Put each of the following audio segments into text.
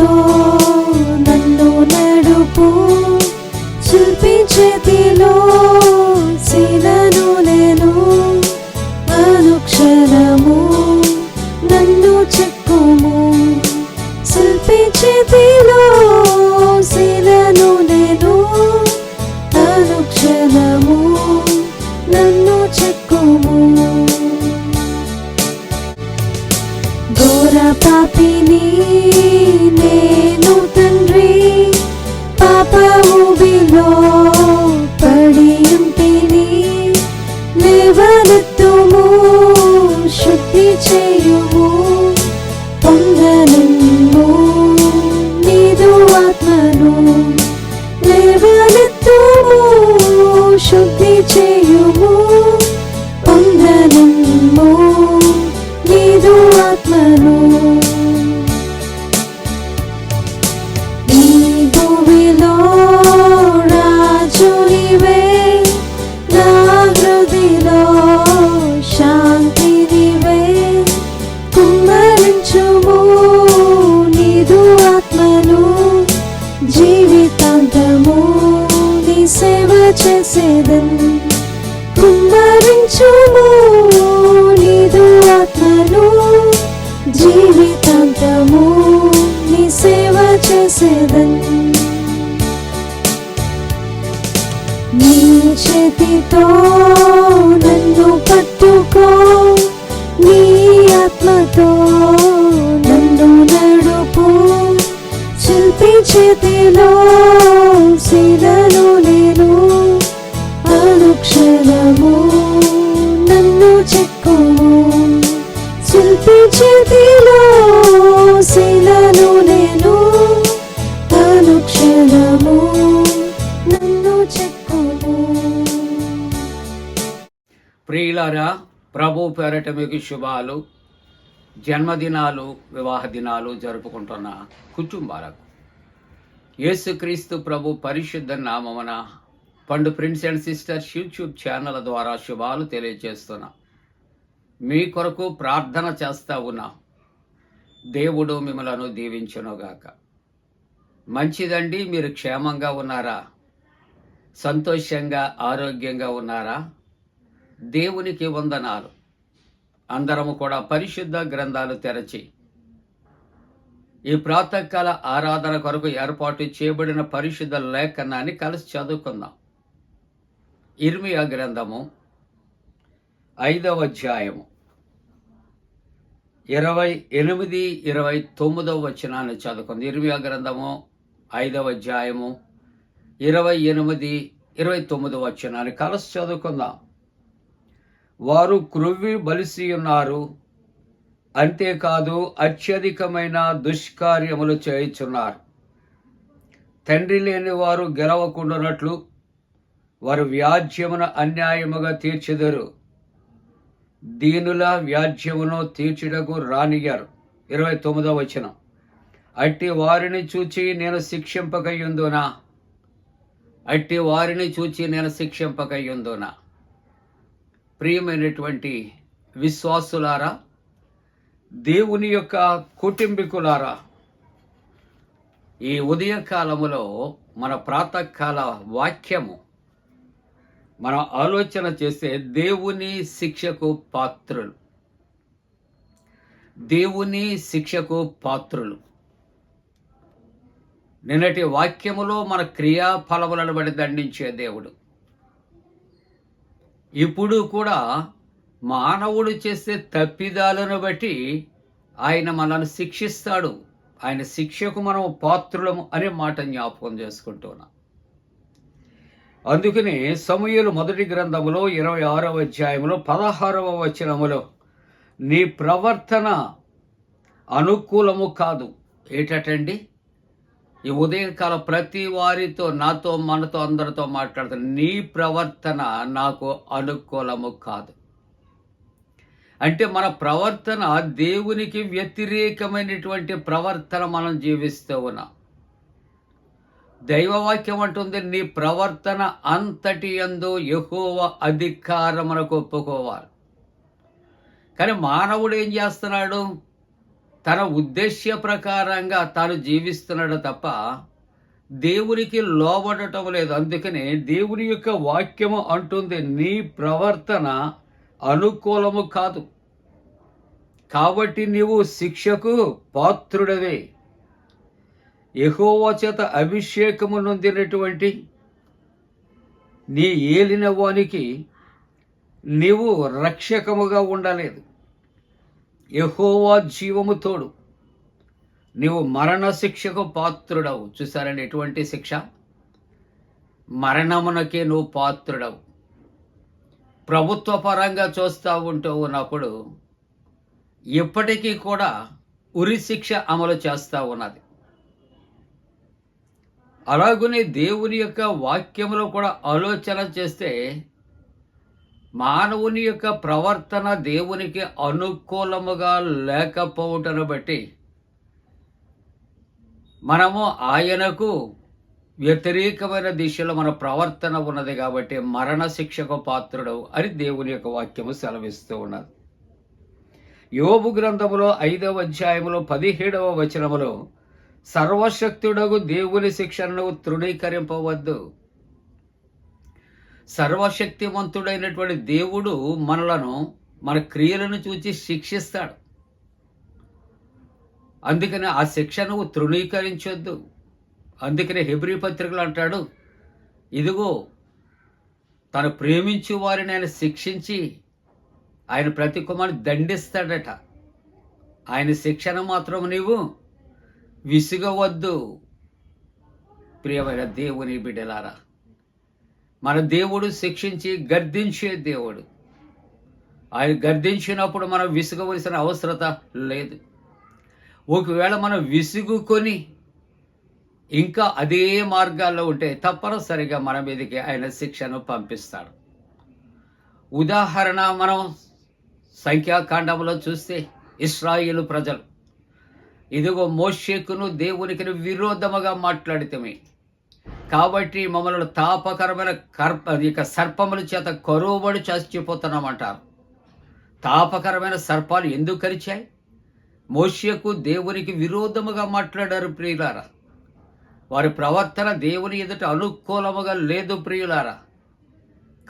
ఆత్మతో నన్ను నడుపు శిల్పి చేతిలో జీవితాంతము నీ సేవ చేసేదన్. నీ చేతితో నన్ను పట్టుకో. నీ ఆత్మతో నన్ను నడుపు. శిల్పి చేతిలో ప్రభు పేరట మీకు శుభాలు జన్మదినాలు వివాహ దినాలు జరుపుకుంటున్న కుటుంబాలకు. యేసుక్రీస్తు ప్రభు పరిశుద్ధ నామమున Pandu prince and sisters YouTube channel ద్వారా శుభాలు తెలియజేస్తున్నా. మీ కొరకు ప్రార్థన చేస్తా ఉన్నా. దేవుడు మిమ్మలను దీవించునుగాక. మంచిదండి మీరు క్షేమంగా ఉన్నారా? సంతోషంగా ఆరోగ్యంగా ఉన్నారా? దేవునికి వందనాలు. అందరము కూడా పరిశుద్ధ గ్రంథాలు తెరచి ఈ ప్రాతకాల ఆరాధన కొరకు ఏర్పాటు చేయబడిన పరిశుద్ధ లేఖనాన్ని కలిసి చదువుకుందాం. ఇర్మియా గ్రంథము ఐదవ అధ్యాయము ఇరవై ఎనిమిది ఇరవై తొమ్మిదవ వచనాన్ని చదువుకుంది. ఇర్మియా గ్రంథము ఐదవ అధ్యాయము ఇరవై ఎనిమిది ఇరవై తొమ్మిదవ వచనాన్ని కలిసి చదువుకుందాం. వారు క్రొవ్వి బలిసి ఉన్నారు అంతేకాదు అత్యధికమైన దుష్కార్యములు చేయుచున్నారు. తండ్రి లేని వారు గెలవకుండానట్లు వారు వ్యాజ్యమును అన్యాయముగా తీర్చెదరు. దీనుల వ్యాజ్యమును తీర్చుటకు రానియ్యారు. ఇరవై తొమ్మిదవ వచనం. అట్టి వారిని చూచి నేను శిక్షింపకయ్యుందునా అట్టి వారిని చూచి నేను శిక్షింపకయ్యుందునా ప్రియమైనటువంటి విశ్వాసులారా దేవుని యొక్క కుటుంబీకులారా ఈ ఉదయకాలములో మన ప్రాతకాల వాక్యము మనం ఆలోచన చేస్తే దేవుని శిక్షకు పాత్రులు. దేవుని శిక్షకు పాత్రులు. నిన్నటి వాక్యములో మన క్రియాఫలములను బట్టి దండించే దేవుడు. ఇప్పుడు కూడా మానవుడు చేసే తప్పిదాలను బట్టి ఆయన మనల్ని శిక్షిస్తాడు. ఆయన శిక్షకు మనం పాత్రులము అనే మాట జ్ఞాపకం చేసుకుంటున్నాం. అందుకని సమూహలు మొదటి గ్రంథములో ఇరవై ఆరవ అధ్యాయంలో పదహారవ వచనములో నీ ప్రవర్తన అనుకూలము కాదు. ఏటటండి? ఈ ఉదయకాల ప్రతి వారితో నాతో మనతో అందరితో మాట్లాడుతాను నీ ప్రవర్తన నాకు అనుకూలము కాదు. అంటే మన ప్రవర్తన దేవునికి వ్యతిరేకమైనటువంటి ప్రవర్తన మనం జీవిస్తూ ఉన్నాం. దైవవాక్యం అంటుంది నీ ప్రవర్తన అంతటి ఎందు యహోవ అధికారమునకు ఒప్పుకోవాలి. కానీ మానవుడు ఏం చేస్తున్నాడు? తన ఉద్దేశ్య ప్రకారంగా తాను జీవిస్తున్నాడు తప్ప దేవునికి లోబడటం లేదు. అందుకని దేవుని యొక్క వాక్యము అంటుంది నీ ప్రవర్తన అనుకూలము కాదు. కాబట్టి నీవు శిక్షకు పాత్రుడవే. యెహోవా అభిషేకము నొందినటువంటి నీ ఏలిన వానికి నీవు రక్షకముగా ఉండలేదు. యహోవా జీవము తోడు. నీవు మరణ శిక్షకు పాత్రుడవు. చూసారండి ఎటువంటి శిక్ష? మరణమునకే నువ్వు పాత్రుడవు. ప్రభుత్వ పరంగా చూస్తూ ఉంటూ ఉన్నప్పుడు ఇప్పటికీ కూడా ఉరి శిక్ష అమలు చేస్తూ ఉన్నది. అలాగనే దేవుని యొక్క వాక్యములో కూడా ఆలోచన చేస్తే మానవుని యొక్క ప్రవర్తన దేవునికి అనుకూలముగా లేకపోవటను బట్టి మనము ఆయనకు వ్యతిరేకమైన దిశలో మన ప్రవర్తన ఉన్నది కాబట్టి మరణ శిక్షకు పాత్రుడు అని దేవుని యొక్క వాక్యము సెలవిస్తూ ఉన్నది. యోబు గ్రంథములో ఐదవ అధ్యాయములో పదిహేడవ వచనములో సర్వశక్తుడగు దేవుని శిక్షణను తృణీకరింపవద్దు. సర్వశక్తివంతుడైనటువంటి దేవుడు మనలను మన క్రియలను చూచి శిక్షిస్తాడు. అందుకని ఆ శిక్ష నువ్వు తృణీకరించొద్దు. అందుకనే హెబ్రి పత్రికలు అంటాడు ఇదిగో తను ప్రేమించు వారిని ఆయన శిక్షించి ఆయన ప్రతి కుమారుని దండిస్తాడట. ఆయన శిక్షణ మాత్రం నీవు విసుగవద్దు. ప్రియమైన దేవుని బిడ్డలారా మన దేవుడు శిక్షించి గర్దించే దేవుడు. ఆయన గర్దించినప్పుడు మనం విసుగవలసిన అవసరత లేదు. ఒకవేళ మనం విసుగుకొని ఇంకా అదే మార్గాల్లో ఉంటే తప్పనిసరిగా మన మీదకి ఆయన శిక్షను పంపిస్తాడు. ఉదాహరణ మనం సంఖ్యాకాండంలో చూస్తే ఇస్రాయిలు ప్రజలు ఇదిగో మోషేకును దేవునికి విరోధముగా మాట్లాడితమే కాబట్టి మమ్మల్ని తాపకరమైన కర్ప ఇక సర్పముల చేత కరువుబడి చచ్చిపోతున్నామంటారు. తాపకరమైన సర్పాలు ఎందుకు కరిచాయి? మోషకు దేవునికి విరోధముగా మాట్లాడారు ప్రియులారా. వారి ప్రవర్తన దేవుని ఎదుట అనుకూలముగా లేదు ప్రియులారా.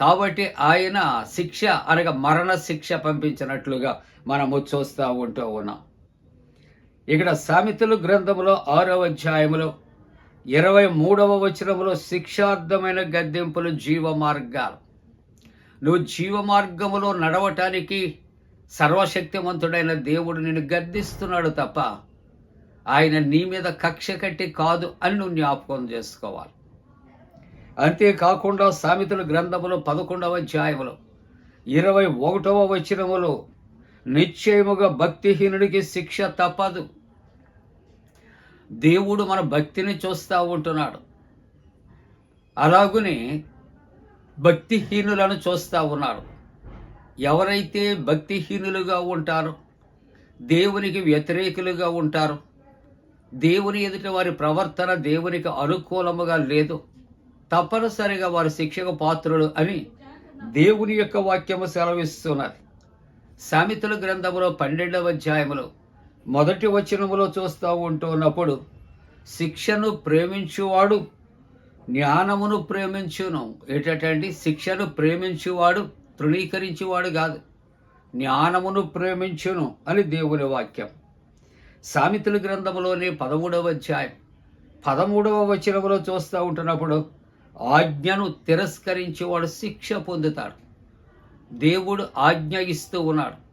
కాబట్టి ఆయన శిక్ష అనగా మరణ శిక్ష పంపించినట్లుగా మనము చూస్తూ ఉంటూ ఉన్నాం. ఇక్కడ సామెతలు గ్రంథంలో ఆరవ అధ్యాయంలో ఇరవై మూడవ వచనంలో శిక్షార్థమైన గద్దెంపులు జీవ మార్గాలు నువ్వు జీవ మార్గములో నడవటానికి సర్వశక్తివంతుడైన దేవుడు నిన్ను గద్దిస్తున్నాడు తప్ప ఆయన నీ మీద కక్ష కట్టి కాదు అని నువ్వు జ్ఞాపకం చేసుకోవాలి. అంతేకాకుండా సామెతల గ్రంథములో పదకొండవ అధ్యాయములో ఇరవై ఒకటవ వచనములో నిశ్చయముగా భక్తిహీనుడికి శిక్ష తప్పదు. దేవుడు మన భక్తిని చూస్తూ ఉంటున్నాడు. అలాగునే భక్తిహీనులను చూస్తూ ఉన్నాడు. ఎవరైతే భక్తిహీనులుగా ఉంటారో దేవునికి వ్యతిరేకులుగా ఉంటారో దేవుని ఎదుట వారి ప్రవర్తన దేవునికి అనుకూలముగా లేదు తప్పనిసరిగా వారి శిక్షకు పాత్రులు అని దేవుని యొక్క వాక్యము సెలవిస్తున్నది. సామెతల గ్రంథములో పన్నెండవ అధ్యాయములో మొదటి వచనములో చూస్తూ ఉంటున్నప్పుడు శిక్షను ప్రేమించువాడు జ్ఞానమును ప్రేమించును. ఏటంటే శిక్షను ప్రేమించువాడు తృణీకరించేవాడు కాదు. జ్ఞానమును ప్రేమించును అని దేవుని వాక్యం. సామెతల గ్రంథంలోని పదమూడవ అధ్యాయం. పదమూడవ వచనములో చూస్తూ ఉంటున్నప్పుడు ఆజ్ఞను తిరస్కరించేవాడు శిక్ష పొందుతాడు. దేవుడు ఆజ్ఞ ఇస్తూ ఉన్నాడు.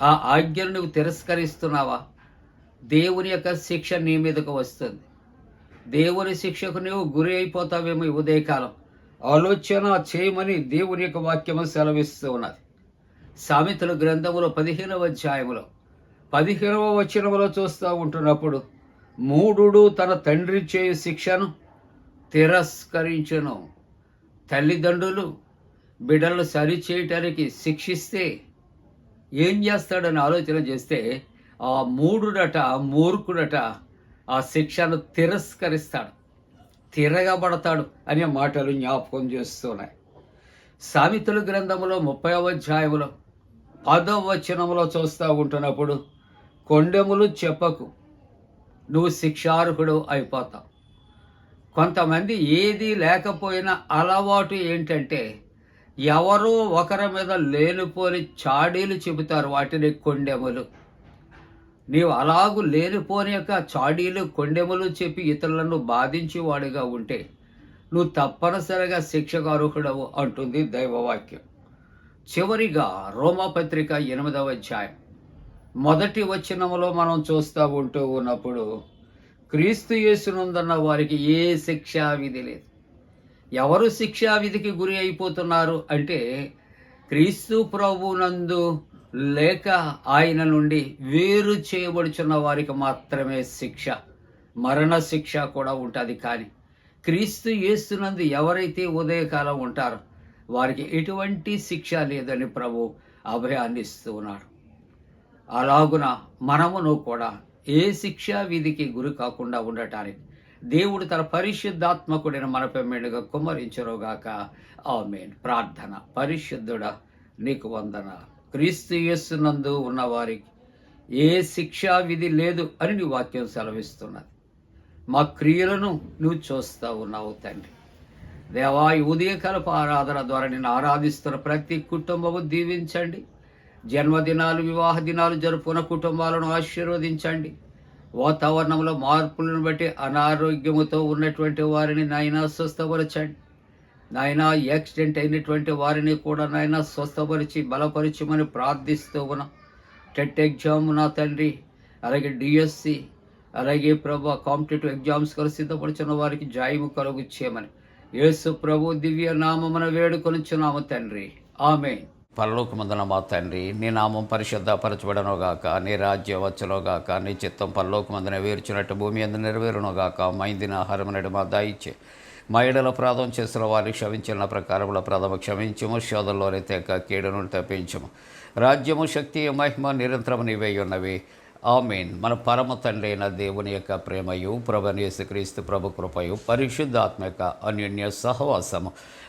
ఆ ఆజ్ఞను నువ్వు తిరస్కరిస్తున్నావా? దేవుని యొక్క శిక్ష నీ మీదకు వస్తుంది. దేవుని శిక్షకు నువ్వు గురి అయిపోతావేమో ఈ ఉదయకాలం. ఆలోచన చేయమని దేవుని యొక్క వాక్యము సెలవిస్తూ ఉన్నది. సామెతల గ్రంథములో పదిహేనవ అధ్యాయములో పదిహేనవ వచనములో చూస్తూ ఉంటున్నప్పుడు మూఢుడు తన తండ్రి చేయు శిక్షను తిరస్కరించను. తల్లిదండ్రులు బిడ్డలు సరిచేయటానికి శిక్షిస్తే ఏం చేస్తాడని ఆలోచన చేస్తే ఆ మూడుడట మూర్ఖుడట ఆ శిక్షను తిరస్కరిస్తాడు. తిరగబడతాడు అనే మాటలు జ్ఞాపకం చేస్తున్నాయి. సామెతల గ్రంథంలో ముప్పై అధ్యాయంలో పదవ వచనములో చూస్తూ ఉంటున్నప్పుడు కొండెములు చెప్పకు నువ్వు శిక్షార్హుడు అయిపోతావు. కొంతమంది ఏది లేకపోయినా అలవాటు ఏంటంటే ఎవరో ఒకరి మీద లేనిపోని చాడీలు చెబుతారు వాటిని కొండెములు. నీవు అలాగూ లేనిపోని యొక్క చాడీలు కొండెములు చెప్పి ఇతరులను బాధించేవాడిగా ఉంటే నువ్వు తప్పనిసరిగా శిక్షకు అర్హుడవు అంటుంది దైవవాక్యం. చివరిగా రోమాపత్రిక ఎనిమిదవ అధ్యాయం. మొదటి వచనంలో మనం చూస్తూ ఉంటూ ఉన్నప్పుడు క్రీస్తు యేసునందన్న వారికి ఏ శిక్షా విధి లేదు. ఎవరు శిక్షా విధికి గురి అయిపోతున్నారు అంటే క్రీస్తు ప్రభునందు లేక ఆయన నుండి వేరు చేయబడుచున్న వారికి మాత్రమే శిక్ష మరణ శిక్ష కూడా ఉంటుంది. కానీ క్రీస్తు యేసునందు ఎవరైతే ఉదయకాలం ఉంటారో వారికి ఎటువంటి శిక్ష లేదని ప్రభు అభయాన్ని ఇస్తూ ఉన్నాడు అలాగున మనమును కూడా ఏ శిక్షా విధికి గురి కాకుండా ఉండటానికి దేవుడు తన పరిశుద్ధాత్మకుడిని మనపై మెండుగా కుమ్మరించరుగాక. ఆమెన్. ప్రార్థన. పరిశుద్ధుడ నీకు వందన క్రీస్తు యేసునందు ఉన్నవారికి ఏ శిక్షా విధి లేదు అని నీ వాక్యం సెలవిస్తున్నది. మా క్రియలను నువ్వు చూస్తూ ఉన్నావు తండ్రి. దేవా ఈ ఆరాధన ద్వారా నేను ఆరాధిస్తున్న ప్రతి కుటుంబము దీవించండి. జన్మదినాలు వివాహ దినాలు జరుపుకున్న కుటుంబాలను ఆశీర్వదించండి. వాతావరణంలో మార్పులను బట్టి అనారోగ్యముతో ఉన్నటువంటి వారిని నాయన స్వస్థపరచండి. నాయన యాక్సిడెంట్ అయినటువంటి వారిని కూడా నాయన స్వస్థపరిచి బలపరచమని ప్రార్థిస్తూ ఉన్నాం. టెట్ ఎగ్జామ్ నా తండ్రి అలాగే డిఎస్సి అలాగే ప్రభు కాంపిటేటివ్ ఎగ్జామ్స్ కొరకు సిద్ధపడుచున్న వారికి జాయిము కలుగు చేయమని. యేసు ప్రభు దివ్య నామమున వేడుకొనిచున్నాము తండ్రి. ఆమె పరలోకమందున మా తండ్రి నీ నామం పరిశుద్ధపరచబడనుగాక నీ రాజ్యం వచ్చనోగాక నీ చిత్తం పరలోకమందున వేర్చినట్టు భూమి అందు నెరవేరునుగాక మైందిన ఆహారం మా దాయిచ్చే. మా ఏడల ప్రాధం చేసిన వారిని క్షమించిన ప్రకారముల ప్రథమ క్షమించము శోధంలోనే తెక కీడును తప్పించము. రాజ్యము శక్తి మహిమ నిరంతరము నీవై ఉన్నవి. ఆమెన్. మన పరమ తండ్రి అయిన దేవుని యొక్క ప్రేమయు ప్రభనేసుక్రీస్తు ప్రభు కృపయు పరిశుద్ధాత్మ యొక్క అన్యోన్య సహవాసము.